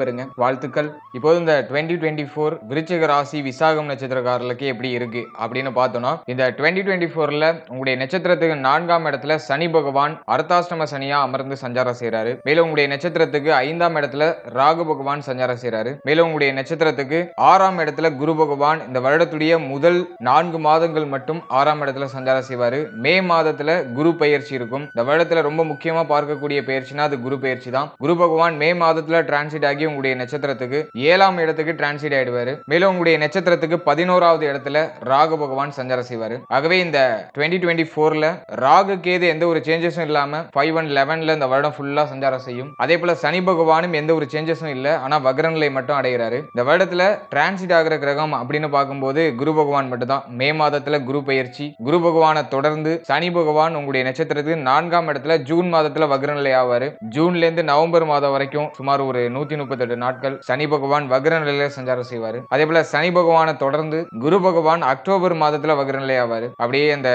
பயன்பெறுங்க வாழ்த்துக்கள். இப்போது இந்த டுவெண்ட்டி டுவெண்ட்டி ஃபோர் விருச்சிக ராசி விசாகம் நட்சத்திரக்காரர்களுக்கு எப்படி இருக்கு அப்படின்னு பார்த்தோம்னா இந்த டுவெண்ட்டி டுவெண்ட்டி ஃபோர்ல உங்களுடைய நட்சத்திரத்துக்கு நான்காம் இடத்துல சனி பகவான் அர்த்தாஷ்டம சனியா அமர்ந்து சஞ்சாரம் செய்றாரு. மேலும் உங்களுடைய நட்சத்திரத்துக்கு ஐந்தாம் இடத்துல ராகு பகவான் சஞ்சாரம் செய்றாரு. மேலும் உங்களுடைய நட்சத்திரத்துக்கு ஆறாம் இடத்துல குரு பகவான் இந்த வருடத்துடைய முதல் நான்கு மாதங்கள் மட்டும் ஆறாம் இடத்துல சஞ்சாரம் செய்வாரு. மே மாதத்துல குரு பயிற்சி இருக்கும். இந்த வருடத்துல ரொம்ப முக்கியமா பார்க்கக்கூடிய பயிற்சினா அது குரு பயிற்சி தான். குரு பகவான் மே மாதத்துல டிரான்சிட் ஆகி உங்களுடைய நட்சத்திரத்துக்கு ஏழாம் இடத்துக்கு டிரான்சிட் ஆயிடுவாரு. மேலும் உங்களுடைய நட்சத்திரத்துக்கு பதினோராவது இடத்துல ராகு பகவான் சஞ்சாரம் செய்வாரு. ஆகவே இந்த டுவெண்ட்டி டுவெண்ட்டி ஃபோர்ல ராகு கேது எந்த ஒரு சேஞ்சஸும் இல்லாம ஃபைவ் அண்ட் லெவன்ல இந்த வருடம் ஃபுல்லா சஞ்சாரம் செய்யும். அதே போல சனி பகவானும் எந்த ஒரு சேஞ்சஸும் இல்லை ஆனா வக்ரநிலை மட்டும் அடைகிறாரு. இந்த வருடத்துல டிரான்சிட் ஆகிற கிரகம் அப்படின்னு பார்க்கும்போது குரு பகவான் மட்டும்தான். மே மாதத்துல குரு பயிற்சி குரு பகவானை தொடர்ந்து சனி பகவான் உங்களுடைய நட்சத்திரத்துக்கு நான்காம் இடத்துல ஜூன் மாதத்துல வக்ரநிலை ஆவாரு. ஜூன்ல இருந்து நவம்பர் மாதம் வரைக்கும் சுமார் ஒரு நூத்தி முப்பத்தெட்டு நாட்கள் சனி பகவான் வக்ர நிலையில சஞ்சாரம் செய்வாரு. அதே போல சனி பகவானை தொடர்ந்து குரு பகவான் அக்டோபர் மாதத்துல வக்ர நிலை ஆவாரு அப்படியே அந்த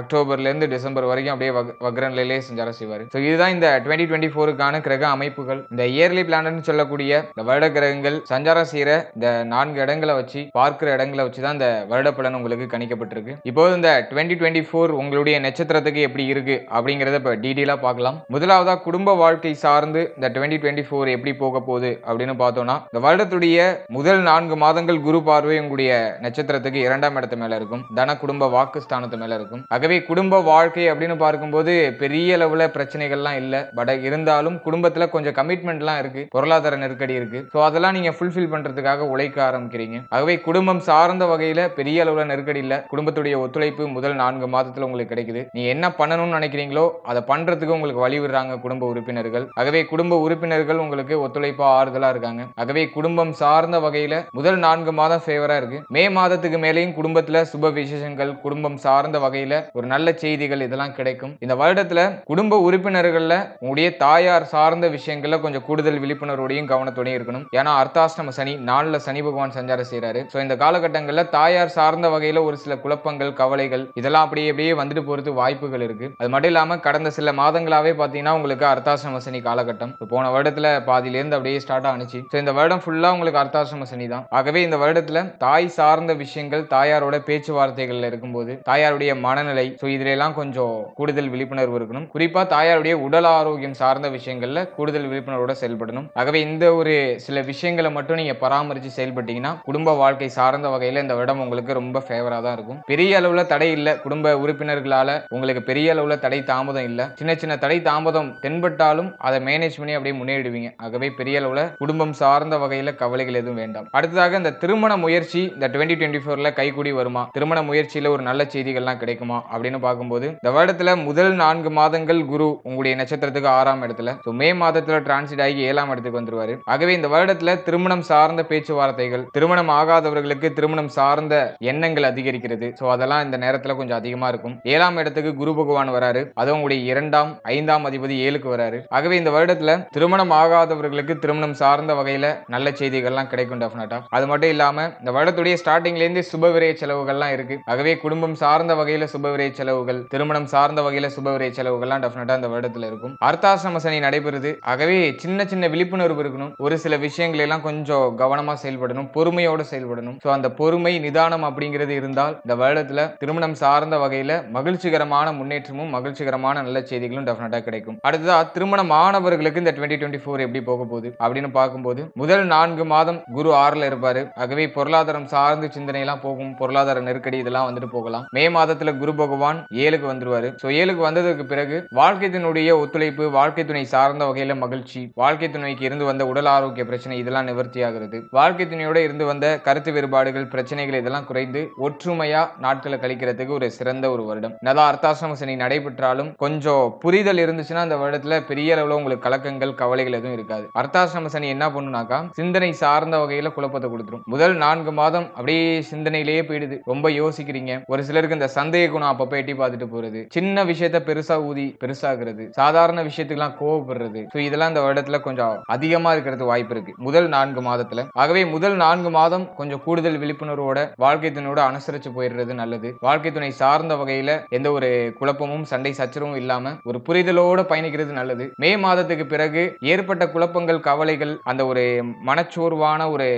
அக்டோபர்ல இருந்து டிசம்பர் வரைக்கும் அப்படியே வக்ர நிலையிலே சஞ்சாரம் செய்வாரு. ஸோ இதுதான் இந்த டுவெண்ட்டி டுவெண்ட்டி ஃபோருக்கான கிரக அமைப்புகள். இந்த இயர்லி பிளானட்னு சொல்லக்கூடிய இந்த வருட கிரகங்கள் சஞ்சாரம் செய்யற இந்த நான்கு இடங்களை வச்சு பார்க்கிற இடங்களை வச்சு தான் இந்த வருட பலன் உங்களுக்கு கணிக்கப்பட்டிருக்கு. இப்போது இந்த டுவெண்ட்டி டுவெண்ட்டி ஃபோர் உங்களுடைய நட்சத்திரத்துக்கு எப்படி இருக்கு அப்படிங்கறத இப்போ டீட்டெயிலாக பார்க்கலாம். முதலாவதா குடும்ப வாழ்க்கை சார்ந்து இந்த டுவெண்ட்டி டுவெண்ட்டி ஃபோர் எப்படி போக போகுது அப்படின்னு பார்த்தோம்னா இந்த வருடத்துடைய முதல் நான்கு மாதங்கள் குரு பார்வை உங்களுடைய நட்சத்திரத்துக்கு இரண்டாம் இடத்து மேல இருக்கும். தன குடும்ப வாக்கு ஸ்தானத்து மேல இருக்கும். ஆகவே குடும்ப வாழ்க்கை அப்படின்னு பார்க்கும்போது பெரிய அளவுல பிரச்சனைகள்லாம் இல்ல. பட் இருந்தாலும் குடும்பத்துல கொஞ்சம் கமிட்மெண்ட்லாம் இருக்கு. பொருளாதார நெருக்கடி இருக்கு. ஸோ அதெல்லாம் நீங்க ஃபுல்ஃபில் பண்றதுக்காக உழைக்க ஆரம்பிக்கிறீங்க. ஆகவே குடும்பம் சார்ந்த வகையில பெரிய அளவுல நெருக்கடி இல்ல. குடும்பத்துடைய ஒத்துழைப்பு முதல் நான்கு மாதத்துல உங்களுக்கு கிடைக்குது. நீ என்ன பண்ணணும்னு நினைக்கிறீங்களோ அதை பண்றதுக்கு உங்களுக்கு வழி விடுறாங்க குடும்ப உறுப்பினர்கள். ஆகவே குடும்ப உறுப்பினர்கள் உங்களுக்கு ஒத்துழைப்பா ஆறுதலா இருக்காங்க. ஆகவே குடும்பம் சார்ந்த வகையில முதல் நான்கு மாதம் ஃபேவரா இருக்கு. மே மாதத்துக்கு மேலேயும் குடும்பத்துல சுப விசேஷங்கள் குடும்பம் சார்ந்த வகையில ஒரு நல்ல செய்திகள் இதெல்லாம் கிடைக்கும். இந்த வருடத்துல குடும்ப உறுப்பினர்கள்ல உங்களுடைய தாயார் சார்ந்த விஷயங்கள்ல கொஞ்சம் கூடுதல் விழிப்புணர்வோடையும் கவனத்தோடையும் இருக்கணும். ஏன்னா அர்த்தாஷ்டம சனி நாலுல சனி பகவான் சஞ்சாரம் செய்றாரு. ஸோ இந்த காலகட்டங்கள்ல தாயார் சார்ந்த வகையில ஒரு சில குழப்பங்கள் கவலைகள் இதெல்லாம் அப்படியே அப்படியே வந்துட்டு போறது வாய்ப்புகள் இருக்கு. அது மட்டும் இல்லாம கடந்த சில மாதங்களாவே பாத்தீங்கன்னா உங்களுக்கு அர்த்தாஷ்டம சனி காலகட்டம். போன வருடத்துல பாதியிலேருந்து அப்படியே ஸ்டார்ட் ஆனிச்சு ஸோ இந்த வருடம் ஃபுல்லாக உங்களுக்கு அர்த்தாசிரம சனி தான். ஆகவே இந்த வருடத்தில் தாய் சார்ந்த விஷயங்கள் தாயாரோட பேச்சுவார்த்தைகளில் இருக்கும்போது தாயாருடைய மனநிலை ஸோ இதிலெல்லாம் கொஞ்சம் கூடுதல் விழிப்புணர்வு இருக்கணும். குறிப்பாக தாயாருடைய உடல் ஆரோக்கியம் சார்ந்த விஷயங்களில் கூடுதல் விழிப்புணர்வோட செயல்படணும். ஆகவே இந்த ஒரு சில விஷயங்களை மட்டும் நீங்கள் பராமரித்து செயல்பட்டீங்கன்னா குடும்ப வாழ்க்கை சார்ந்த வகையில் இந்த வருடம் உங்களுக்கு ரொம்ப ஃபேவராக தான் இருக்கும். பெரிய அளவில் தடை இல்லை. குடும்ப உறுப்பினர்களால் உங்களுக்கு பெரிய அளவில் தடை தாமதம் இல்லை. சின்ன சின்ன தடை தாமதம் தென்பட்டாலும் அதை மேனேஜ் பண்ணி அப்படியே முன்னேறிடுவீங்க. ஆகவே பெரிய அளவில் குடும்பம் சார்ந்த வகையில கவலைகள் எதுவும் வேண்டாம். அடுத்ததாக இந்த திருமண முயற்சி இந்த டுவெண்ட்டி டுவெண்ட்டி ஃபோர்ல கைகூடி வருமா? திருமண முயற்சியில ஒரு நல்ல செய்திகள்லாம் கிடைக்குமா? அப்படின்னு பார்க்கும்போது இந்த வருடத்துல முதல் நான்கு மாதங்கள் குரு உங்களுடைய நட்சத்திரத்துக்கு ஆறாம் இடத்துல. ஸோ மே மாதத்துல டிரான்சிட் ஆகி ஏழாம் இடத்துக்கு வந்துருவாரு. ஆகவே இந்த வருடத்துல திருமணம் சார்ந்த பேச்சுவார்த்தைகள் திருமணம் ஆகாதவர்களுக்கு திருமணம் சார்ந்த எண்ணங்கள் அதிகரிக்கிறது. ஸோ அதெல்லாம் இந்த நேரத்துல கொஞ்சம் அதிகமா இருக்கும். ஏழாம் இடத்துக்கு குரு பகவான் வராரு. அதுவும் உங்களுடைய இரண்டாம் ஐந்தாம் அதிபதி ஏழுக்கு வராரு. ஆகவே இந்த வருடத்துல திருமணம் ஆகாதவர்களுக்கு திருமணம் சார்ந்த வகையில் நல்ல செய்திகள்லாம் கிடைக்கும் டெஃபினட்டாக அது மட்டும் இல்லாமல் இந்த வருடத்துடைய ஸ்டார்டிங்ல இருந்து சுபவிரய செலவுகள்லாம் இருக்கு. ஆகவே குடும்பம் சார்ந்த வகையில் சுப விரைய செலவுகள் திருமணம் சார்ந்த வகையில் சுப விரைய செலவுகள்லாம் டெஃபினட்டாக இந்த வருடத்தில் இருக்கும். அர்த்தாசிரம சனி நடைபெறுது. ஆகவே சின்ன சின்ன விழிப்புணர்வு இருக்கணும். ஒரு சில விஷயங்களை எல்லாம் கொஞ்சம் கவனமாக செயல்படணும் பொறுமையோட செயல்படணும். ஸோ அந்த பொறுமை நிதானம் அப்படிங்கிறது இருந்தால் இந்த வருடத்தில் திருமணம் சார்ந்த வகையில் மகிழ்ச்சிகரமான முன்னேற்றமும் மகிழ்ச்சிகரமான நல்ல செய்திகளும் டெஃபினட்டாக கிடைக்கும். அடுத்ததா திருமணம் மாணவர்களுக்கு இந்த டுவெண்ட்டி டுவெண்ட்டி ஃபோர் எப்படி போக போகுது? அப்படின்னு அப்படின்னு பார்க்கும்போது முதல் நான்கு மாதம் குரு ஆறுல இருப்பாரு. ஆகவே பொருளாதாரம் சார்ந்து சிந்தனை எல்லாம் போகும் பொருளாதார நெருக்கடி இதெல்லாம் வந்துட்டு போகலாம். மே மாதத்துல குரு பகவான் ஏழுக்கு வந்துருவாரு. ஸோ ஏழுக்கு வந்ததுக்கு பிறகு வாழ்க்கைத்தினுடைய ஒத்துழைப்பு வாழ்க்கை துணை சார்ந்த வகையில மகிழ்ச்சி வாழ்க்கை துணைக்கு இருந்து வந்த உடல் ஆரோக்கிய பிரச்சனை இதெல்லாம் நிவர்த்தி ஆகிறது. வாழ்க்கை துணையோட இருந்து வந்த கருத்து வேறுபாடுகள் பிரச்சனைகள் இதெல்லாம் குறைந்து ஒற்றுமையா நாட்களை கழிக்கிறதுக்கு ஒரு சிறந்த ஒரு வருடம். நல்லா அர்த்தாசிரம சனி நடைபெற்றாலும் கொஞ்சம் புரிதல் இருந்துச்சுன்னா அந்த வருடத்துல பெரிய அளவுல உங்களுக்கு கலக்கங்கள் கவலைகள் எதுவும் இருக்காது. அர்த்தாசிரம சனி என்ன பண்ணுனாக்கா சிந்தனை சார்ந்த வகையில குழப்பத்தை கொடுத்துரும். முதல் நான்கு மாதம் அப்படியே சிந்தனையிலேயே போயிடுது. ரொம்ப யோசிக்கிறீங்க. ஒரு சிலருக்கு இந்த சந்தேக குணம் அப்பப்ப எட்டி பார்த்துட்டு போறது. சின்ன விஷயத்த பெருசா ஊதி பெருசாகிறது சாதாரண விஷயத்துக்கெல்லாம் கோவப்படுறது. ஸோ இதெல்லாம் இந்த வருடத்துல கொஞ்சம் அதிகமா இருக்கிறது வாய்ப்பு இருக்கு. முதல் நான்கு மாதத்துல. ஆகவே முதல் நான்கு மாதம் கொஞ்சம் கூடுதல் விழிப்புணர்வோட வாழ்க்கை துணையோட அனுசரிச்சு போயிடுறது நல்லது. வாழ்க்கை துணை சார்ந்த வகையில எந்த ஒரு குழப்பமும் சண்டை சச்சரவும் இல்லாம ஒரு புரிதலோட பயணிக்கிறது நல்லது. மே மாதத்துக்கு பிறகு ஏற்பட்ட குழப்பங்கள் கவலைகள் அந்த ஒரு மனச்சோர்வான ஒரு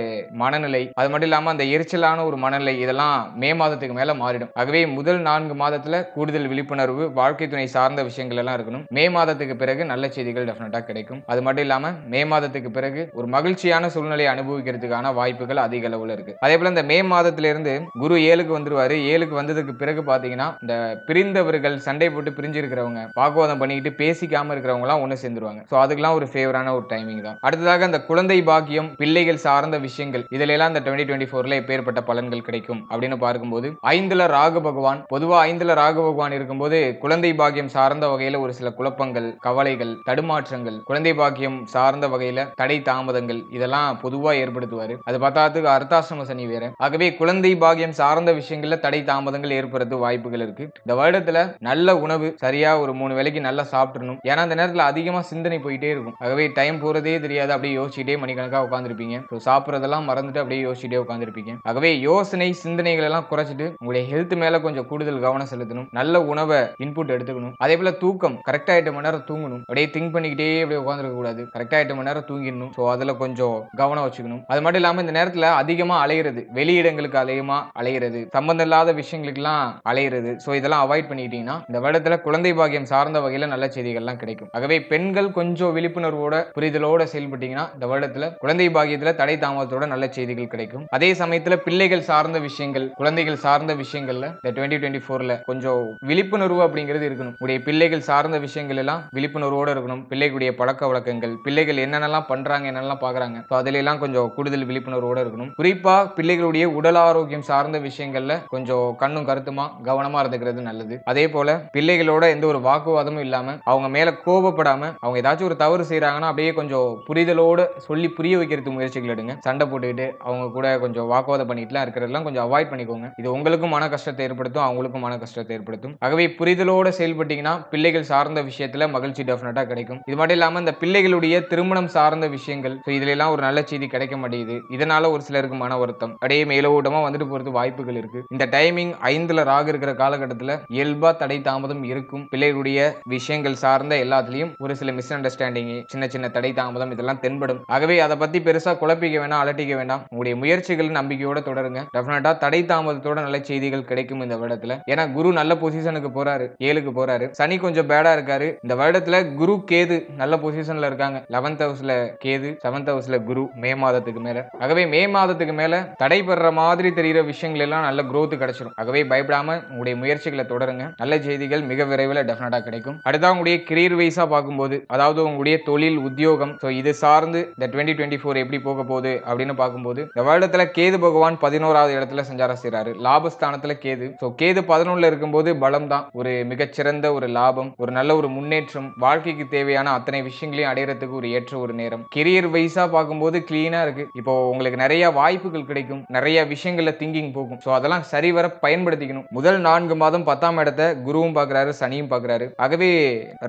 மனநிலை அது மட்டும் இல்லாம அந்த எரிச்சலான ஒரு மனநிலை இதெல்லாம் மே மாதத்துக்கு மேல மாறிடும். ஆகவே முதல் நான்கு மாதத்துல கூடுதல் விழிப்புணர்வு வாழ்க்கை துணை சார்ந்த விஷயங்கள் எல்லாம் இருக்கணும். மே மாதத்துக்கு பிறகு நல்ல செய்திகள் டெஃபினட்டா கிடைக்கும். அது மட்டும் இல்லாம மே மாதத்துக்கு பிறகு ஒரு மகிழ்ச்சியான சூழ்நிலையை அனுபவிக்கிறதுக்கான வாய்ப்புகள் அதிக அளவுல இருக்கு. அதே போல இந்த மே மாதத்துல இருந்து குரு ஏழுக்கு வந்துருவாரு. ஏழுக்கு வந்ததுக்கு பிறகு பாத்தீங்கன்னா இந்த பிரிந்தவர்கள் சண்டை போட்டு பிரிஞ்சு இருக்கிறவங்க வாக்குவாதம் பண்ணிக்கிட்டு பேசிக்காம இருக்கிறவங்க எல்லாம் ஒண்ணு சேர்ந்துருவாங்க. சோ அதுக்கெல்லாம் ஒரு ஃபேவரான ஒரு டைமிங் தான். அடுத்ததாக அந்த குழந்தை பாக்கியம் பிள்ளைகள் சார்ந்த விஷயங்கள் இதுல எல்லாம் இந்த டுவெண்ட்டி டுவெண்ட்டி ஃபோர்ல எப்பேற்பட்ட பலன்கள் கிடைக்கும் அப்படின்னு பார்க்கும்போது ஐந்துல ராகு பகவான் பொதுவா ஐந்துல ராகு பகவான் இருக்கும்போது குழந்தை பாக்கியம் சார்ந்த வகையில ஒரு சில குழப்பங்கள் கவலைகள் தடுமாற்றங்கள் குழந்தை பாக்கியம் சார்ந்த வகையில தடை தாமதங்கள் இதெல்லாம் பொதுவா ஏற்படுத்துவாரு. அது பார்த்தாத்துக்கு அர்த்தாசிரம சனி வேற. ஆகவே குழந்தை பாக்கியம் சார்ந்த விஷயங்கள்ல தடை தாமதங்கள் ஏற்படுறது வாய்ப்புகள் இருக்கு. இந்த வருடத்துல நல்ல உணவு சரியா ஒரு மூணு வேளைக்கு நல்லா சாப்பிடணும். ஏன்னா அந்த நேரத்துல அதிகமா சிந்தனை போயிட்டே இருக்கும். ஆகவே டைம் போறதே தெரியாது. அப்படி யோசிச்சுட்டே மணிக்கணக்காக உட்காந்துருப்பீங்க ஸோ சாப்பிட்றதெல்லாம் மறந்துட்டு அப்படியே யோசிச்சுட்டே உட்காந்துருப்பீங்க ஆகவே யோசனை சிந்தனைகள் எல்லாம் குறைச்சிட்டு உங்களுடைய ஹெல்த் மேல கொஞ்சம் கூடுதல் கவனம் செலுத்தணும். நல்ல உணவை இன்புட் எடுத்துக்கணும். அதே போல தூக்கம் கரெக்டாக எட்டு மணி நேரம் தூங்கணும். அப்படியே திங்க் பண்ணிக்கிட்டே அப்படியே உட்காந்துருக்க கூடாது. கரெக்டாக எட்டு மணி நேரம் தூங்கிடணும். ஸோ அதில் கொஞ்சம் கவனம் வச்சுக்கணும். அது மட்டும் இல்லாமல் இந்த நேரத்தில் அதிகமாக அலையிறது வெளியிடங்களுக்கு அதிகமாக அலையிறது சம்பந்தம் இல்லாத விஷயங்களுக்கெல்லாம் அலையிறது. ஸோ இதெல்லாம் அவாய்ட் பண்ணிக்கிட்டீங்கன்னா இந்த வருடத்தில் குழந்தை பாக்கியம் சார்ந்த வகையில் நல்ல செய்திகள்லாம் கிடைக்கும். ஆகவே பெண்கள் கொஞ்சம் விழிப்புணர்வோட புரிதலோட செயல்பட்டீங்கன்னா இந்த வருடத்துல குழந்தை பாகியத்தில் தடை தாமதத்தோட நல்ல செய்திகள் கிடைக்கும். அதே சமயத்துல பிள்ளைகள் சார்ந்த விஷயங்கள் குழந்தைகள் சார்ந்த விஷயங்கள்ல இந்த டுவெண்ட்டி டுவெண்ட்டி ஃபோரில் கொஞ்சம் விழிப்புணர்வு அப்படிங்கிறது இருக்கணும். உடைய பிள்ளைகள் சார்ந்த விஷயங்கள் எல்லாம் விழிப்புணர்வோட இருக்கணும். பிள்ளைகளுடைய பழக்க வழக்கங்கள் பிள்ளைகள் என்னென்னலாம் பண்றாங்க என்னென்னலாம் பாக்குறாங்க. ஸோ அதுல எல்லாம் கொஞ்சம் கூடுதல் விழிப்புணர்வோட இருக்கணும். குறிப்பா பிள்ளைகளுடைய உடல் ஆரோக்கியம் சார்ந்த விஷயங்கள்ல கொஞ்சம் கண்ணும் கருத்துமா கவனமா இருந்துக்கிறது நல்லது. அதே போல பிள்ளைகளோட எந்த ஒரு வாக்குவாதமும் இல்லாம அவங்க மேல கோபப்படாம அவங்க ஏதாச்சும் ஒரு தவறு செய்கிறாங்கன்னா அப்படியே கொஞ்சம் அவங்களோட சொல்லி புரிய வைக்கிறதுக்கு முயற்சிகள் எடுங்க. சண்டை போட்டுக்கிட்டு அவங்க கூட கொஞ்சம் வாக்குவாதம் பண்ணிட்டுலாம் இருக்கிறதெல்லாம் கொஞ்சம் அவாய்ட் பண்ணிக்கோங்க. இது உங்களுக்கும் மன கஷ்டத்தை ஏற்படுத்தும் அவங்களுக்கும் மன கஷ்டத்தை ஏற்படுத்தும். ஆகவே புரிதலோட செயல்பட்டீங்கன்னா பிள்ளைகள் சார்ந்த விஷயத்துல மகிழ்ச்சி டெஃபினட்டா கிடைக்கும். இது மட்டும் இல்லாம இந்த பிள்ளைகளுடைய திருமணம் சார்ந்த விஷயங்கள் ஸோ இதுல எல்லாம் ஒரு நல்ல செய்தி கிடைக்க மாட்டேங்குது. இதனால ஒரு சிலருக்கு மன வருத்தம். அப்படியே மேலோட்டமா வந்துட்டு போறது வாய்ப்புகள் இருக்கு. இந்த டைமிங் ஐந்துல ராகு இருக்கிற காலகட்டத்தில் இயல்பா தடை தாமதம் இருக்கும். பிள்ளைகளுடைய விஷயங்கள் சார்ந்த எல்லாத்துலயும் ஒரு சில மிஸ் அண்டர்ஸ்டாண்டிங் சின்ன சின்ன தடை தாமதம் இதெல்லாம் தென்படும். ஆகவே அதை பத்தி பெருசா குழப்பிக்க வேணாம் அலட்டிக்க வேண்டாம் உங்களுடைய முயற்சிகள் நம்பிக்கையோட தொடருங்க. டெஃபினட்டா தடை தாமதத்தோட நல்ல செய்திகள் கிடைக்கும் இந்த வருடத்துல. ஏன்னா குரு நல்ல பொசிஷனுக்கு போறாரு ஏழுக்கு போறாரு. சனி கொஞ்சம் பேடா இருக்காரு. இந்த வருடத்துல குரு கேது நல்ல பொசிஷன்ல இருக்காங்க. லெவன்த் ஹவுஸ்ல கேது செவன்த் ஹவுஸ்ல குரு மே மாதத்துக்கு மேல. ஆகவே மே மாதத்துக்கு மேல தடைபடுற மாதிரி தெரிகிற விஷயங்கள் எல்லாம் நல்ல குரோத் கிடைச்சிடும் ஆகவே பயப்படாம உங்களுடைய முயற்சிகளை தொடருங்க. நல்ல செய்திகள் மிக விரைவில் டெஃபினட்டா கிடைக்கும். அடுத்தா உங்களுடைய கெரியர் வைஸா பார்க்கும்போது அதாவது உங்களுடைய தொழில் உத்தியோகம். ஸோ இது சார்ந்து இந்த டுவெண்ட்டி டுவெண்ட்டி ஃபோர் எப்படி போக போகுது அப்படின்னு பார்க்கும்போது இந்த வருடத்தில் கேது பகவான் பதினோராவது இடத்துல சஞ்சாரம் செய்கிறாரு லாபஸ்தானத்தில் கேது. ஸோ கேது பதினொன்றில் இருக்கும்போது பலம் தான் ஒரு மிகச்சிறந்த ஒரு லாபம் ஒரு நல்ல ஒரு முன்னேற்றம் வாழ்க்கைக்கு தேவையான அத்தனை விஷயங்களையும் அடையிறதுக்கு ஒரு ஏற்ற ஒரு நேரம். கெரியர் வைஸாக பார்க்கும்போது கிளீனாக இருக்குது இப்போ உங்களுக்கு நிறைய வாய்ப்புகள் கிடைக்கும். நிறைய விஷயங்களில் திங்கிங் போகும். ஸோ அதெல்லாம் சரிவர பயன்படுத்திக்கணும். முதல் நான்கு மாதம் பத்தாம் இடத்தை குருவும் பார்க்கறாரு சனியும் பார்க்குறாரு. ஆகவே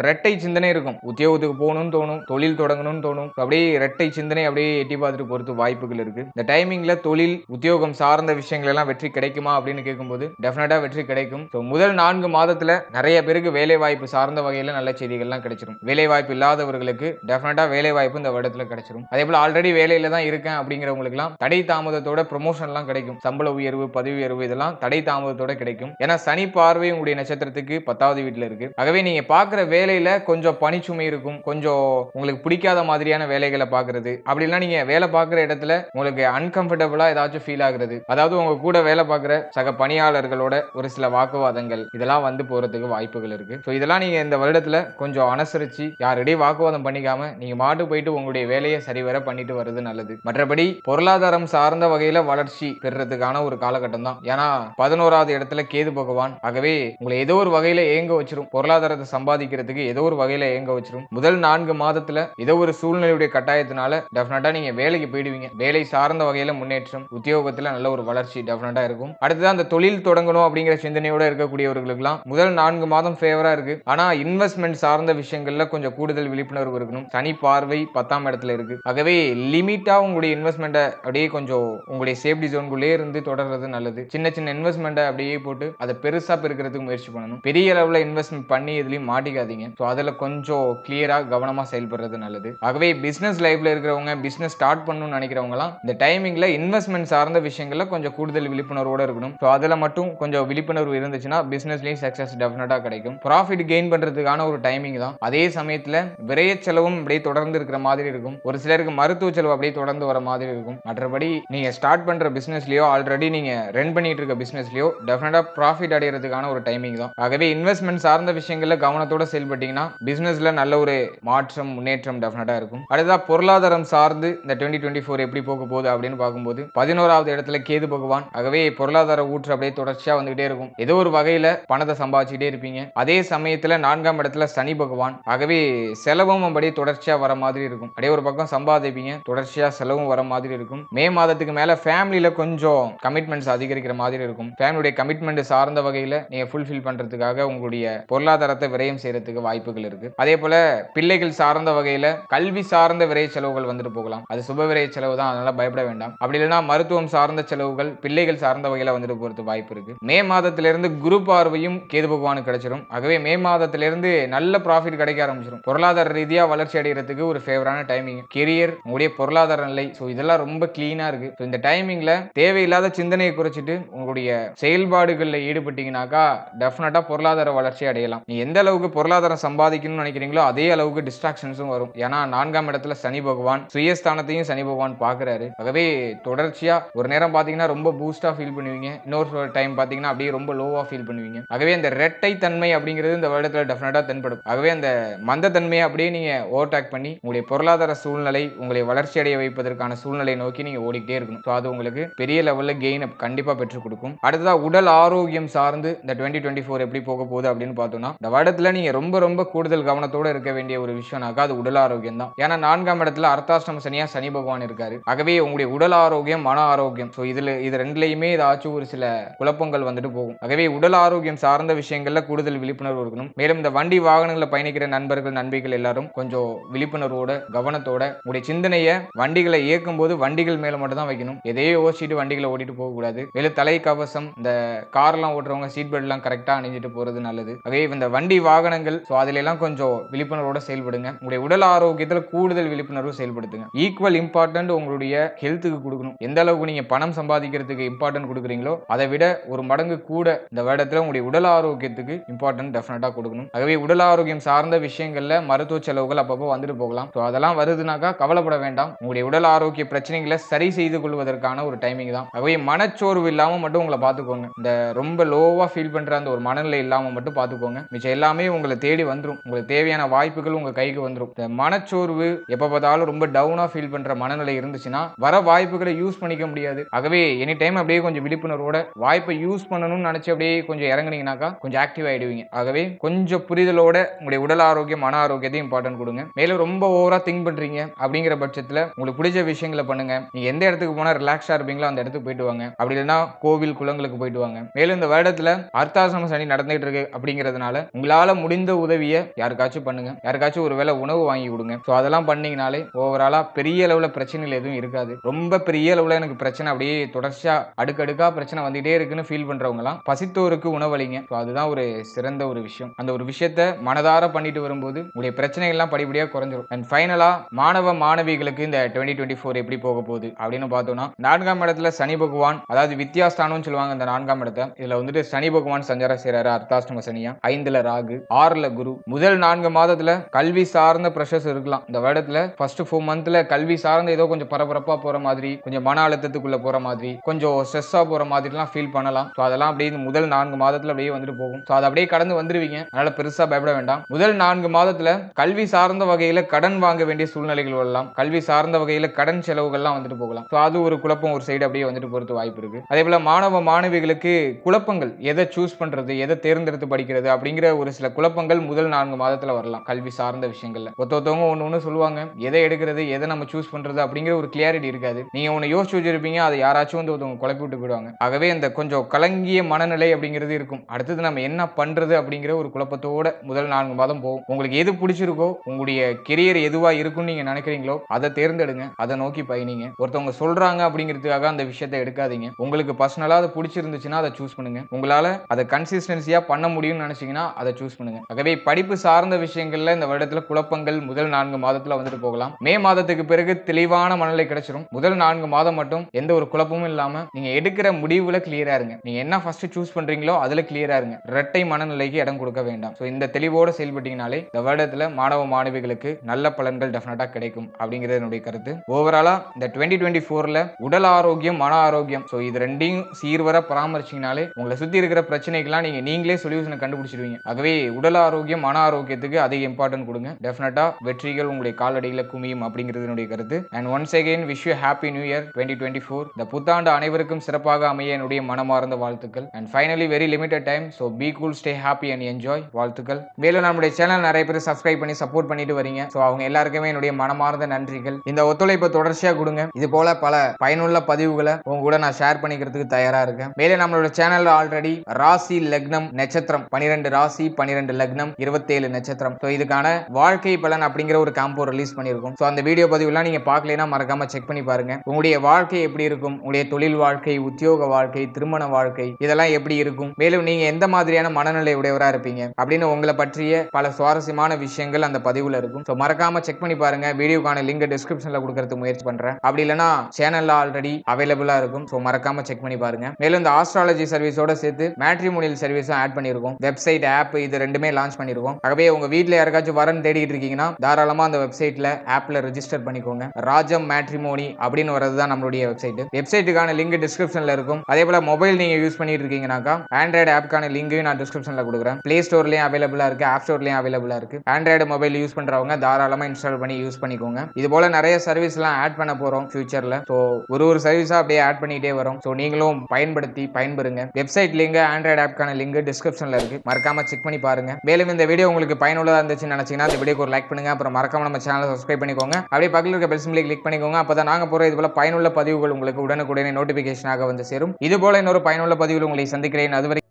ரெட்டை சிந்தனை இருக்கும். உத்தியோகத்துக்கு போகணும்னு தோணும் தொழில் தொடங்கணும்னு தோணும். அப்படியே இரட்டை சிந்தனை அப்படியே எட்டி பார்த்துட்டு போறது வாய்ப்புகள் இருக்கு. இந்த டைமிங்ல தொழில் உத்தியோகம் சார்ந்த விஷயங்கள் எல்லாம் வெற்றி கிடைக்குமா அப்படின்னு கேட்கும்போது டெஃபினட்டா வெற்றி கிடைக்கும். ஸோ முதல் நான்கு மாதத்துல நிறைய பேருக்கு வேலை வாய்ப்பு சார்ந்த வகையில நல்ல செய்திகள்லாம் கிடைச்சிரும். வேலை வாய்ப்பு இல்லாதவர்களுக்கு டெஃபினட்டா வேலை வாய்ப்பு இந்த வருடத்துல கிடைச்சிரும். அதே போல ஆல்ரெடி வேலையில தான் இருக்கேன் அப்படிங்கிறவங்களுக்குலாம் தடை தாமதத்தோட ப்ரொமோஷன்லாம் கிடைக்கும். சம்பள உயர்வு பதவி உயர்வு இதெல்லாம் தடை தாமதத்தோட கிடைக்கும். ஏன்னா சனி பார்வை உங்களுடைய நட்சத்திரத்துக்கு பத்தாவது வீட்டுல இருக்கு. ஆகவே நீங்க பாக்குற வேலையில கொஞ்சம் பனிச்சுமை இருக்கும். கொஞ்சம் உங்களுக்கு பிடிக்காத மாதிரியான வேலைகள் பாக்குறது அப்படிலாம் நீங்க வேலை பார்க்குற இடத்துல உங்களுக்கு அன்கம்ஃபர்டபுளா ஏதாச்சும் ஃபீல் ஆகுறது. அதாவது உங்க கூட வேலை பார்க்குற சக பணியாளர்களோட ஒரு சில வாக்குவாதங்கள் இதெல்லாம் வந்து போறதுக்கு வாய்ப்புகள் இருக்கு. ஸோ இதெல்லாம் நீங்க இந்த வருடத்துல கொஞ்சம் அனுசரிச்சு யாரிடையும் வாக்குவாதம் பண்ணிக்காம நீங்க மாட்டு போயிட்டு உங்களுடைய வேலையை சரிவர பண்ணிட்டு வர்றது நல்லது. மற்றபடி பொருளாதாரம் சார்ந்த வகையில வளர்ச்சி பெறுறதுக்கான ஒரு காலகட்டம் தான் ஏன்னா பதினோராவது இடத்துல கேது பகவான் ஆகவே உங்களை ஏதோ ஒரு வகையில ஏங்க வச்சிரும். பொருளாதாரத்தை சம்பாதிக்கிறதுக்கு ஏதோ ஒரு வகையில ஏங்க வச்சிரும். முதல் நான்கு மாதத்துல ஏதோ ஒரு சூழ்நிலையுடைய கட்டாயத்தினால டெஃபினட்டா நீங்க வேலைக்கு போயிடுவீங்க. வேலை சார்ந்த வகையில முன்னேற்றம் உத்தியோகத்துல நல்ல ஒரு வளர்ச்சி டெஃபினட்டா இருக்கும். அடுத்ததான் அந்த தொழில் தொடங்கணும் அப்படிங்கிற சிந்தனையோட இருக்கக்கூடியவர்களுக்கெல்லாம் முதல் நான்கு மாதம் ஃபேவரா இருக்கு. ஆனா இன்வெஸ்ட்மெண்ட் சார்ந்த விஷயங்கள்ல கொஞ்சம் கூடுதல் விழிப்புணர்வு இருக்கணும். தனி பார்வை பத்தாம் இடத்துல இருக்கு. ஆகவே லிமிட்டா உங்களுடைய இன்வெஸ்ட்மெண்ட்டை அப்படியே கொஞ்சம் உங்களுடைய சேஃப்டி ஜோன்குள்ளே இருந்து தொடர்றது நல்லது. சின்ன சின்ன இன்வெஸ்ட்மெண்ட்டை அப்படியே போட்டு அதை பெருசா பெருக்கிறதுக்கு முயற்சி பண்ணணும். பெரிய அளவுல இன்வெஸ்ட்மெண்ட் பண்ணி எதுலையும் மாட்டிக்காதீங்க. ஸோ அதில் கொஞ்சம் கிளியரா கவனமா செயல்படுறது நல்லது. ஆகவே பிசினஸ் லைஃப்ல இருக்கிறவங்க பிசினஸ் ஸ்டார்ட் பண்ணணும்னு நினைக்கிறவங்கலாம் இந்த டைமிங்ல இன்வெஸ்ட்மெண்ட் சார்ந்த விஷயங்கள்ல கொஞ்சம் கூடுதல் விழிப்புணர்வோட இருக்கணும். ஸோ அதில் மட்டும் கொஞ்சம் விழிப்புணர்வு இருந்துச்சுன்னா பிசினஸ்லயும் சக்சஸ் டெஃபினட்டா கிடைக்கும். ப்ராஃபிட் கெயின் பண்றதுக்கான ஒரு டைமிங் தான். அதே சமயத்துல விரைய செலவும் அப்படியே தொடர்ந்து இருக்கிற மாதிரி இருக்கும். ஒரு சிலருக்கு மருத்துவ செலவு அப்படியே தொடர்ந்து வர மாதிரி இருக்கும். மற்றபடி நீங்க ஸ்டார்ட் பண்ற பிசினஸ்லயோ ஆல்ரெடி நீங்க ரன் பண்ணிட்டு இருக்க பிசினஸ்லயோ டெஃபினட்டா ப்ராஃபிட் அடைகிறதுக்கான ஒரு டைமிங் தான். ஆகவே இன்வெஸ்ட்மெண்ட் சார்ந்த விஷயங்கள்ல கவனத்தோட செயல்பட்டீங்கன்னா பிசினஸ்ல நல்ல ஒரு மாற்றம் முன்னேற்றம் டெஃபினட்டா இருக்கும். அடுத்ததா பொருளாதாரம் சார்ந்து இந்த டுவெண்ட்டி டுவெண்ட்டி ஃபோர் எப்படி போக போகுது அப்படின்னு பார்க்கும்போது பதினோராவது இடத்துல கேது பகவான் ஆகவே பொருளாதார ஊற்று அப்படியே தொடர்ச்சியாக வந்துகிட்டே இருக்கும். ஏதோ ஒரு வகையில் பணத்தை சம்பாதிச்சுட்டே இருப்பீங்க. அதே சமயத்தில் நான்காம் இடத்துல சனி பகவான் ஆகவே செலவும் அப்படியே தொடர்ச்சியாக வர மாதிரி இருக்கும். அப்படியே ஒரு பக்கம் சம்பாதிப்பீங்க தொடர்ச்சியா செலவும் வர மாதிரி இருக்கும். மே மாதத்துக்கு மேல ஃபேமிலியில கொஞ்சம் கமிட்மெண்ட்ஸ் அதிகரிக்கிற மாதிரி இருக்கும். ஃபேமிலியுடைய கமிட்மெண்ட் சார்ந்த வகையில் நீங்க ஃபுல்ஃபில் பண்றதுக்காக உங்களுடைய பொருளாதாரத்தை விரயம் செய்யறதுக்கு வாய்ப்புகள் இருக்கு. அதே போல பிள்ளைகள் சார்ந்த வகையில் கல்வி சார்ந்த விரை செலவுகள் வந்துட்டு போகலாம். அது சுப விரை செலவு தான் அதனால பயப்பட வேண்டாம். அப்படி இல்லைன்னா மருத்துவம் சார்ந்த செலவுகள் பிள்ளைகள் சார்ந்த வகையில வந்துட்டு போறது வாய்ப்பு இருக்கு. மே மாதத்திலிருந்து குரு பார்வையும் கேது பகவானுக்கு கிடைச்சிடும் ஆகவே மே மாதத்திலிருந்து நல்ல ப்ராஃபிட் கிடைக்க ஆரம்பிச்சிடும் பொருளாதார ரீதியா வளர்ச்சி அடைகிறதுக்கு ஒரு ஃபேவரான டைமிங் கெரியர் உங்களுடைய பொருளாதார நிலை. ஸோ இதெல்லாம் ரொம்ப கிளீனா இருக்கு. ஸோ இந்த டைமிங்ல தேவையில்லாத சிந்தனையை குறைச்சிட்டு உங்களுடைய செயல்பாடுகளில் ஈடுபட்டீங்கன்னாக்கா டெஃபினட்டா பொருளாதார வளர்ச்சி அடையலாம். நீ எந்த அளவுக்கு பொருளாதாரம் சம்பாதிக்கணும்னு நினைக்கிறீங்களோ அதே அளவுக்கு டிஸ்ட்ராக்ஷன்ஸும் வரும். ஏன்னா நான்காம் இடத்துல சனி பகவான் சுயஸ்தானத்தையும் சனி பகவான் பார்க்கறாரு ஆகவே தொடர்ச்சியா ஒரு நேரம் பாத்தீங்கன்னா ரொம்ப பூஸ்டா ஃபீல் பண்ணுவீங்க. இன்னொரு டைம் பாத்தீங்கன்னா அப்படியே ரொம்ப லோவா ஃபீல் பண்ணுவீங்க. ஆகவே அந்த ரெட்டை தன்மை அப்படிங்கிறது இந்த வருடத்துல டெஃபினட்டா தென்படும். ஆகவே அந்த மந்த தன்மையை அப்படியே நீங்க ஓவர்டேக் பண்ணி உங்களுடைய பொருளாதார சூழ்நிலை உங்களை வளர்ச்சி அடைய வைப்பதற்கான சூழ்நிலையை நோக்கி நீங்க ஓடிக்கிட்டே இருக்கணும். ஸோ அது உங்களுக்கு பெரிய லெவல்ல கெயின் கண்டிப்பா பெற்றுக் கொடுக்கும். அடுத்ததா உடல் ஆரோக்கியம் சார்ந்து இந்த டுவெண்ட்டி டுவெண்ட்டி ஃபோர் எப்படி போக போகுது அப்படின்னு பார்த்தோம்னா இந்த வருடத்துல நீங்க ரொம்ப ரொம்ப கூடுதல் கவனத்தோட இருக்க வேண்டிய ஒரு விஷயம்னாக்கா அது உடல் ஆரோக்கியம் தான் ஏன்னா நான்காம் இடத்துல அர்த்தாஷ்டம சனியா சனி பகவான் இருக்காரு. ஆகவே உங்களுடைய உடல் ஆரோக்கியம் மன ஆரோக்கியம். ஸோ இதுல இது ரெண்டுலையுமே ஏதாச்சும் ஒரு சில குழப்பங்கள் வந்துட்டு போகும். ஆகவே உடல் ஆரோக்கியம் சார்ந்த விஷயங்கள்ல கூடுதல் விழிப்புணர்வு இருக்கணும். மேலும் இந்த வண்டி வாகனங்களை பயணிக்கிற நண்பர்கள் நண்பிகள் எல்லாரும் கொஞ்சம் விழிப்புணர்வோட கவனத்தோட உங்களுடைய சிந்தனையை வண்டிகளை இயக்கும் போது வண்டிகள் மேல மட்டும் தான் வைக்கணும். எதையோ யோசிச்சுட்டு வண்டிகளை ஓட்டிட்டு போக கூடாது. மேலும் தலை கவசம் இந்த கார்லாம் ஓட்டுறவங்க சீட் பெல்ட் எல்லாம் கரெக்டா அணிஞ்சிட்டு போறது நல்லது. ஆகவே இந்த வண்டி வாகனங்கள் ஸோ அதுல எல்லாம் கொஞ்சம் விழிப்புணர்வோட செயல்படுங்க. உங்களுடைய உடல் ஆரோக்கியத்துல கூடுதல் விழிப்புணர்வு செயல்படுத்துங்க. ஈக்குவல் இம்பார்ட்டன்ட் உங்களுடைய ஹெல்த்துக்கு கொடுக்கணும். எந்த அளவுக்கு நீங்க பணம் சம்பாதிக்கிறதுக்கு இம்பார்ட்டன்ட் கொடுக்குறீங்களோ அதை விட ஒரு மடங்கு கூட இந்த வருடத்தில் உங்களுடைய உடல் ஆரோக்கியத்துக்கு இம்பார்ட்டன்ட் டெஃபினட்டா கொடுக்கணும். ஆகவே உடல் ஆரோக்கியம் சார்ந்த விஷயங்கள்ல மருத்துவ செலவுகள் அப்பப்போ வந்துட்டு போகலாம். ஸோ அதெல்லாம் வருதுனாக்கா கவலைப்பட வேண்டாம். உங்களுடைய உடல் ஆரோக்கிய பிரச்சனைகளை சரி செய்து கொள்வதற்கான ஒரு டைமிங் தான். ஆகவே மனச்சோர்வு இல்லாம மட்டும் உங்களை பார்த்துக்கோங்க. இந்த ரொம்ப லோவா ஃபீல் பண்ற அந்த ஒரு மனநிலை இல்லாம மட்டும் பார்த்துக்கோங்க. மிச்சம் எல்லாமே உங்களை தேடி வந்துரும். உங்களுக்கு தேவையான வாய்ப்புகள் உங்க கைக்கு வந்துரும். இந்த மனச்சோர்வு எப்ப பார்த்தாலும் ரொம்ப டவுனாக ஃபீல் பண்ணுற மனநிலை இருந்துச்சுன்னா வர வாய்ப்புகளை யூஸ் பண்ணிக்க முடியாது. ஆகவே எனி டைம் அப்படியே கொஞ்சம் விழிப்புணர்வோட வாய்ப்பை யூஸ் பண்ணணும்னு நினச்சி அப்படியே கொஞ்சம் இறங்குனீங்கனாக்கா கொஞ்சம் ஆக்டிவ் ஆகிடுவீங்க ஆகவே கொஞ்சம் புரிதலோட உங்களுடைய உடல் ஆரோக்கியம் மன ஆரோக்கியத்தையும் இம்பார்ட்டன்ட் கொடுங்க. மேலும் ரொம்ப ஓவராக திங்க் பண்ணுறீங்க அப்படிங்கிற பட்சத்தில் உங்களுக்கு பிடிச்ச விஷயங்களை பண்ணுங்க. நீங்கள் எந்த இடத்துக்கு போனால் ரிலாக்ஸாக இருப்பீங்களோ அந்த இடத்துக்கு போயிட்டு வாங்க. அப்படி இல்லைன்னா கோவில் குளங்களுக்கு போயிட்டு வாங்க. மேலும் இந்த வருடத்தில் அர்த்தாசிரம சனி நடந்துகிட்டு இருக்கு அப்படிங்கிறதுனால உங்களால் முடிந்த உதவியை யாருக்காச்சும் பண்ணுங்க. யாருக்காச்சும் ஒரு வேளை உணவு வாங்கி கொடுங்க. ஸோ அதெல்லாம் பண்ணீங்க பண்ணிங்கனாலே ஓவராலாக பெரிய அளவில் பிரச்சனைகள் எதுவும் இருக்காது. ரொம்ப பெரிய அளவில் எனக்கு பிரச்சனை அப்படியே தொடர்ச்சியா அடுக்கடுக்காக பிரச்சனை வந்துகிட்டே இருக்குன்னு ஃபீல் பண்றவங்கலாம் பசித்தோருக்கு உணவளிங்க. ஸோ அதுதான் ஒரு சிறந்த ஒரு விஷயம். அந்த ஒரு விஷயத்த மனதார பண்ணிட்டு வரும்போது உங்களுடைய பிரச்சனைகள்லாம் படிப்படியாக குறைஞ்சிரும். அண்ட் ஃபைனலாக மாணவ மாணவிகளுக்கு இந்த டுவெண்ட்டி டுவெண்ட்டி ஃபோர் எப்படி போக போகுது அப்படின்னு பார்த்தோம்னா நான்காம் இடத்துல சனி பகவான் அதாவது வித்யாஸ்தானம்னு சொல்லுவாங்க இந்த நான்காம் இடத்தை. இதில் வந்துட்டு சனி பகவான் சஞ்சாரம் செய்கிறாரு அர்த்தாஷ்டம சனியா. ஐந்துல ராகு ஆறுல குரு. முதல் நான்கு மாதத்துல கல்வி சார்ந்த ப்ரெஷர்ஸ் இருக்கலாம். இந்த வருடத்துல ஃபர்ஸ்ட் ஃபோர் மந்த்ல கல்வி சார்ந்த ஏதோ கொஞ்சம் பரபரப்பா போற மாதிரி கொஞ்சம் மன அழுத்தத்துக்குள்ள போற மாதிரி கொஞ்சம் ஸ்ட்ரெஸ்ஸா போற மாதிரிலாம் ஃபீல் பண்ணலாம். ஸோ அதெல்லாம் அப்படியே இந்த முதல் நான்கு மாதத்துல அப்படியே வந்துட்டு போகும். ஸோ அதை அப்படியே கடந்து வந்துருவீங்க. அதனால பெருசா பயப்பட வேண்டாம். முதல் நான்கு மாதத்துல கல்வி சார்ந்த வகையில கடன் வாங்க வேண்டிய சூழ்நிலைகள் வரலாம். கல்வி சார்ந்த வகையில கடன் செலவுகள்லாம் வந்துட்டு போகலாம். ஸோ அது ஒரு குழப்பம் ஒரு சைடு அப்படியே வந்துட்டு போறது வாய்ப்பு இருக்கு. அதே போல மாணவ மாணவிகளுக்கு குழப்பங்கள் எதை சூஸ் பண்றது எதை தேர்ந்தெடுத்து படிக்கிறது அப்படிங்கிற ஒரு சில குழப்பங்கள் முதல் நான்கு மாதத்துல வரலாம். கல்வி சார்ந்த விஷயங்கள்ல. ஒருத்த ஒருத்தவங்க ஒன்று ஒன்று சொல்லுவாங்க. எதை எடுக்கிறது எதை நம்ம சூஸ் பண்றது அப்படிங்கிற ஒரு கிளியாரிட்டி இருக்காது. நீங்க ஒன்று யோசிச்சு வச்சிருப்பீங்க அதை யாராச்சும் வந்து ஒருத்தவங்க குழப்பி விட்டு போயிடுவாங்க. ஆகவே அந்த கொஞ்சம் கலங்கிய மனநிலை அப்படிங்கிறது இருக்கும். அடுத்தது நம்ம என்ன பண்றது அப்படிங்கிற ஒரு குழப்பத்தோட முதல் நான்கு மாதம் போகும். உங்களுக்கு எது பிடிச்சிருக்கோ உங்களுடைய கெரியர் எதுவா இருக்கும்னு நீங்க நினைக்கிறீங்களோ அதை தேர்ந்தெடுங்க. அதை நோக்கி பயணிங்க. ஒருத்தவங்க சொல்றாங்க அப்படிங்கிறதுக்காக அந்த விஷயத்தை எடுக்காதீங்க. உங்களுக்கு பர்சனலா அது பிடிச்சிருந்துச்சுன்னா அதை சூஸ் பண்ணுங்க. உங்களால அதை கன்சிஸ்டன்சியா பண்ண முடியும்னு நினைச்சீங்கன்னா அதை சூஸ் பண்ணுங்க. ஆகவே படிப்பு சார்ந்த விஷயங்கள்ல இந்த வருடத்துல குழப்பங்கள் முதல் நான்கு மாதத்துல வந்துட்டு போகலாம். மே மாதத்துக்கு பிறகு தெளிவான மனநிலை கிடைச்சிரும். முதல் நான்கு மாதம் மட்டும் எந்த ஒரு குழப்பமும் இல்லாம நீங்க எடுக்கிற முடிவுல கிளியரா இருங்க. நீங்க என்ன ஃபர்ஸ்ட் சூஸ் பண்றீங்களோ அதுல கிளியரா இருங்க. இரட்டை மனநிலைக்கு இடம் கொடுக்க வேண்டாம். ஸோ இந்த தெளிவோட செயல்பட்டீங்கனாலே இந்த வருடத்துல மாணவ மாணவிகளுக்கு நல்ல பலன்கள் டெஃபினட்டா கிடைக்கும் அப்படிங்கிறது என்னுடைய கருத்து. ஓவராலா இந்த டுவெண்ட்டி டுவெண்ட்டி ஃபோர்ல உடல் ஆரோக்கியம் மன ஆரோக்கியம். ஸோ இது ரெண்டையும் சீர்வர பராமரிச்சீங்கனாலே உங்களை சுத்தி இருக்கிற பிரச்சனைக்கெல்லாம் நீங்க நீங்களே சொல்யூஷனை கண்டுபிடிச்சிருவீங்க ஆகவே உடல் ஆரோக்கியம் மன ஆரோக்கியத்துக்கு அதிக இம்பார்ட்டன்ட் கொடுங்க. டெஃபினட்டா வெற்றிகள் உங்களுடைய அடியில் குமியும் அப்படிங்கிறது என்னுடைய கருத்து. And once again wish you happy new year twenty twenty four இந்த புத்தாண்டு அனைவருக்கும் சிறப்பாக அமைய என்னுடைய மனமார்ந்த வாழ்த்துக்கள். And finally very limited time so be cool stay happy and enjoy வாழ்த்துக்கள். மேலும் நம்முடைய சேனல் நிறைய பேர் சப்ஸ்கிரைப் பண்ணி சப்போர்ட் பண்ணிட்டு வரீங்க. ஸோ அவங்க எல்லாருக்குமே என்னுடைய மனமார்ந்த நன்றிகள். இந்த ஒத்துழைப்பை தொடர்ச்சியாக கொடுங்க. இது போல பல பயனுள்ள பதிவுகளை உங்க கூட நான் ஷேர் பண்ணிக்கிறதுக்கு தயாராக இருக்கேன். மேலே நம்மளோட சேனல் ஆல்ரெடி ராசி லக்னம் நட்சத்திரம். பனிரெண்டு ராசி பனிரெண்டு லக்னம் இருபத்தேழு நட்சத்திரம். ஸோ இதுக்கான வாழ்க்கை பலன் அப்படிங்கிற ஒரு காம்போ ரிலீஸ் பண்ணியிருக்கோம். ஸோ அந்த வீடியோ பதிவுலாம் நீங்க பார்க்கலைன்னா மறக்காம செக் பண்ணி பாருங்க. உங்களுடைய வாழ்க்கை எப்படி இருக்கும்? உங்களுடைய தொழில் வாழ்க்கை உத்தியோக வாழ்க்கை திருமண வாழ்க்கை இதெல்லாம் எப்படி இருக்கும்? மேலும் நீங்க எந்த மாதிரியான மனநிலை உடையவராக இருப்பீங்க? அப்படின்னு உங்களை பற்றிய பல சுவாரஸ்யமான விஷயங்கள் அந்த பதிவுல இருக்கும். ஸோ மறக்காம செக் பண்ணி பாருங்க. வீடியோக்கான லிங்க் டிஸ்கிரிப்ஷனில் கொடுக்கறதுக்கு முயற்சி பண்றேன். அப்படி இல்லைனா சேனலில் ஆல்ரெடி அவைலபிளா இருக்கும். ஸோ மறக்காம செக் பண்ணி பாருங்க. மேலும் இந்த ஆஸ்ட்ராலஜி சர்வீஸோட சேர்த்து மேட்ரிமோனியல் சர்வீஸும் ஆட் பண்ணியிருக்கோம். வெப்சைட் ஆப் இது ரெண்டுமே லான்ச் பண்ணியிருக்கோம். ஆகவே உங்க வீட்டில் யாருக்காச்சும் வரன் தேடிட்டு இருக்கீங்கன்னா தாராளமாக அந்த வெப்சைட்ல ஆப்ல ரெஜிஸ்டர் பண்ணிக்கோங்க. ராஜம் மேட்ரிமோனி அப்படின்னு வரது தான் நம்மளுடைய வெப்சைட் வெப்சைட்டுக்கான லிங்க் டிஸ்கிரிப்ஷன்ல இருக்கும். அதே போல மொபைல் நீங்க யூஸ் பண்ணிட்டு இருக்கீங்கன்னாக்கா ஆண்ட்ராய்டு ஆப்க்கான லிங்கையும் நான் டிஸ்கிரிப்ஷன்ல கொடுக்குறேன். பிளே ஸ்டோர்லயும் அவைலபிளா இருக்கு ஆப் ஸ்டோர்லயும் அவைலபிளா இருக்கு. ஆண்ட்ராய்டு மொபைல் யூஸ் பண்றவங்க தாராளமா இன்ஸ்டால் பண்ணி யூஸ் பண்ணிக்கோங்க. இது போல நிறைய சர்வீஸ்லாம் ஆட் பண்ண போறோம் ஃபியூச்சர்ல ஸோ ஒரு ஒரு சர்வீஸா அப்படியே ஆட் பண்ணிட்டே வரும். ஸோ நீங்களும் பயன்படுத்தி பயன்பெறுங்க. வெப்சைட் லிங்க் ஆண்ட்ராய்டு ஆப்க்கான லிங்க் டிஸ்கிரிப்ஷன்ல இருக்கு. மறக்காம செக் பண்ணி பாருங்க. மேலும் இந்த வீடியோ உங்களுக்கு பயனுள்ளதா இருந்துச்சுன்னு நினைச்சீங்கன்னா இந்த வீடியோக்கு ஒரு லைக் பண்ணுங்க. அப்புறம் மறக்காம நம்ம சேனல் சப்ஸ்கிரைப் பண்ணிக்கோங்க. அப்படியே பக்கத்தில் இருக்க பெல் சிம்லி கிளிக் பண்ணிக்கோங்க. அப்போ தான் நாங்கள் போகிற இது போல பயனுள்ள பதிவுகள் உங்களுக்கு உடனுக்குடனே நோட்டிஃபிகேஷனாக வந்து சேரும். இது போல இன்னொரு பயனுள்ள பதிவில் உங்களை சந்திக்கிறேன். அதுவரை